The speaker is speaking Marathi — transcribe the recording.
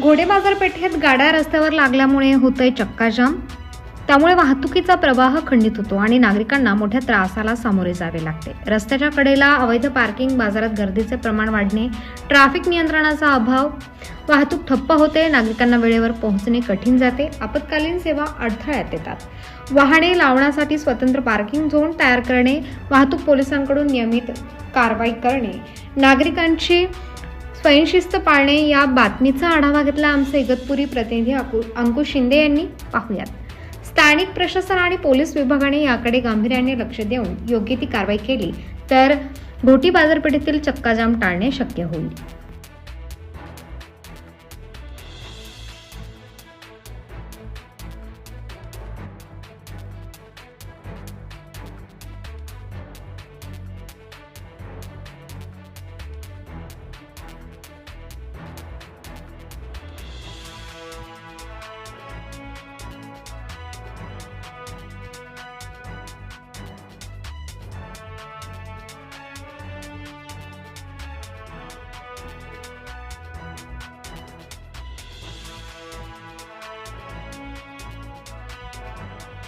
घोडे बाजारपेठेत गाड्या रस्त्यावर लागल्यामुळे होतंय चक्काजाम. त्यामुळे वाहतुकीचा प्रवाह खंडित होतो आणि नागरिकांना मोठ्या त्रासाला सामोरे जावे लागते. रस्त्याच्या कडेला अवैध पार्किंग बाजारात गर्दीचे प्रमाण वाढणे ट्रॅफिक नियंत्रणाचा अभाव वाहतूक ठप्प होते नागरिकांना वेळेवर पोहोचणे कठीण जाते आपत्कालीन सेवा अडथळ्यात येतात. वाहने लावण्यासाठी स्वतंत्र पार्किंग झोन तयार करणे वाहतूक पोलिसांकडून नियमित कारवाई करणे नागरिकांची स्वयंशिस्त पाळणे या बातमीचा आढावा घेतला आमचे इगतपुरी प्रतिनिधी अकु- अंकुश शिंदे यांनी. पाहूयात. स्थानिक प्रशासन आणि पोलीस विभागाने याकडे गांभीर्याने लक्ष देऊन योग्य ती कारवाई केली तर घोटी बाजारपेठेतील चक्काजाम टाळणे शक्य होईल.